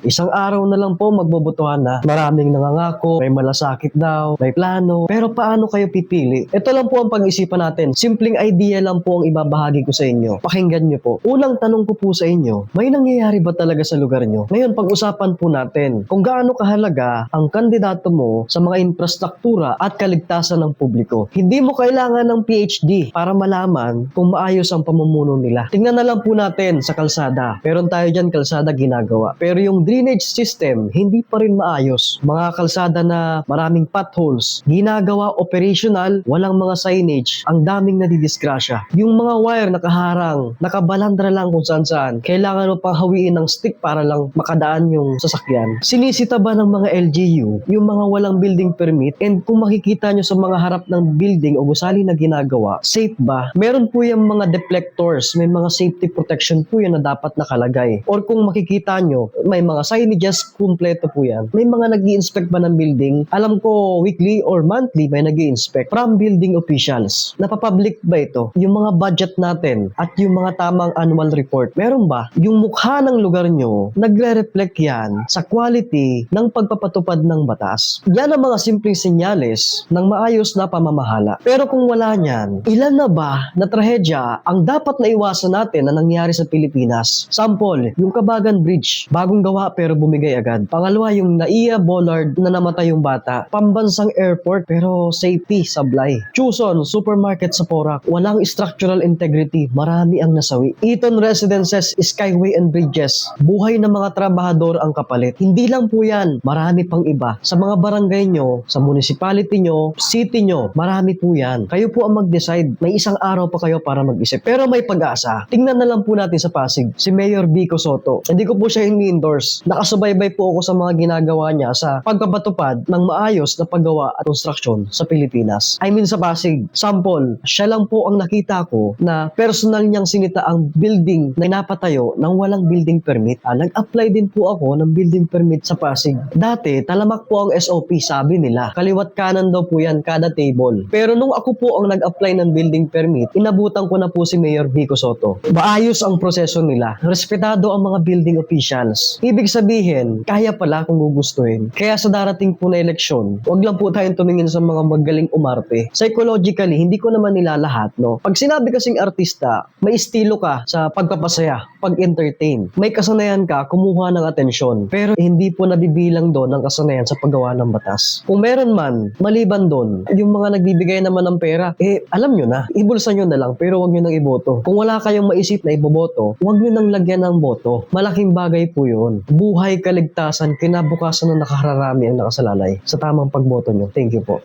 Isang araw na lang po magbobotohan na. Maraming nangangako, may malasakit daw, may plano. Pero paano kayo pipili? Ito lang po ang pag-isipan natin. Simpleng idea lang po ang ibabahagi ko sa inyo. Pakinggan niyo po. Unang tanong ko po sa inyo, may nangyayari ba talaga sa lugar niyo? Ngayon, pag-usapan po natin kung gaano kahalaga ang kandidato mo sa mga infrastruktura at kaligtasan ng publiko. Hindi mo kailangan ng PhD para malaman kung maayos ang pamumuno nila. Tingnan na lang po natin sa kalsada. Meron tayo dyan kalsada ginagawa. Pero yung drainage system, hindi pa rin maayos. Mga kalsada na maraming potholes, ginagawa operational, walang mga signage, ang daming nadidisgrasya. Yung mga wire nakaharang, nakabalandra lang kung saan saan. Kailangan mo pang hawiin ng stick para lang makadaan yung sasakyan. Sinisita ba ng mga LGU yung mga walang building permit? And kung makikita nyo sa mga harap ng building o gusali na ginagawa, safe ba? Meron po yung mga deflectors, may mga safety protection po yan na dapat nakalagay. Or kung makikita nyo, may mga signages, kumpleto po yan. May mga nag inspect ba ng building? Alam ko, weekly or monthly may nag inspect from building officials. Napapublic ba ito? Yung mga budget natin at yung mga tamang annual report, meron ba? Yung mukha ng lugar nyo, nagre-reflect yan sa quality ng pagpapatupad ng batas. Yan ang mga simpleng senyales ng maayos na pamamahala. Pero kung wala niyan, ilan na ba na trahedya ang dapat na iwasan natin na nangyari sa Pilipinas? Sample, yung Kabagan Bridge, bagong gawa pero bumigay agad. Pangalawa, yung Naiya Bollard na namatay yung bata. Pambansang airport pero safety sablay. Chuson, supermarket sa Porac, walang structural integrity, marami ang nasawi. Eton Residences, Skyway and Bridges, buhay ng mga trabahador ang kapalit. Hindi lang po yan, marami pang iba. Sa mga barangay nyo, sa municipality nyo, city nyo, marami po yan. Kayo po ang mag-decide. May isang araw pa kayo para mag-isip. Pero may pag-asa. Tingnan na lang po natin sa Pasig, si Mayor Vico Soto. Hindi ko po siya ini-endorse. Nakasubaybay po ako sa mga ginagawa niya sa pagpapatupad ng maayos na paggawa at construction sa Pilipinas. I mean sa Pasig. Sample, siya lang po ang nakita ko na personal niyang sinita ang building na napatayo ng walang building permit. Ah, nag-apply din po ako ng building permit sa Pasig. Dati, talamak po ang SOP, sabi nila. Kaliwat kanan daw po yan kada table. Pero nung ako po ang nag-apply ng building permit, inabutan ko na po si Mayor Vico Soto. Maayos ang proseso nila. Respetado ang mga building officials. Ibig sabihin, kaya pala kung gugustuhin. Kaya sa darating po na eleksyon, wag lang po tayong tumingin sa mga magaling umarte. Psychologically, hindi ko naman nilalahat, no? Pag sinabi kasing artista, may estilo ka sa pagpapasaya, pag-entertain. May kasanayan ka, kumuha ng atensyon. Pero hindi po nabibilang doon ang kasanayan sa paggawa ng batas. Kung meron man, maliban doon, yung mga nagbibigay naman ng pera, eh, alam nyo na, ibulsa nyo na lang, pero wag nyo nang iboto. Kung wala kayong maisip na iboboto, wag nyo nang lagyan ng boto. Malaking bagay po yun. Buhay, kaligtasan, kinabukasan na nakahararami ang nakasalalay sa tamang pagboto nyo. Thank you po.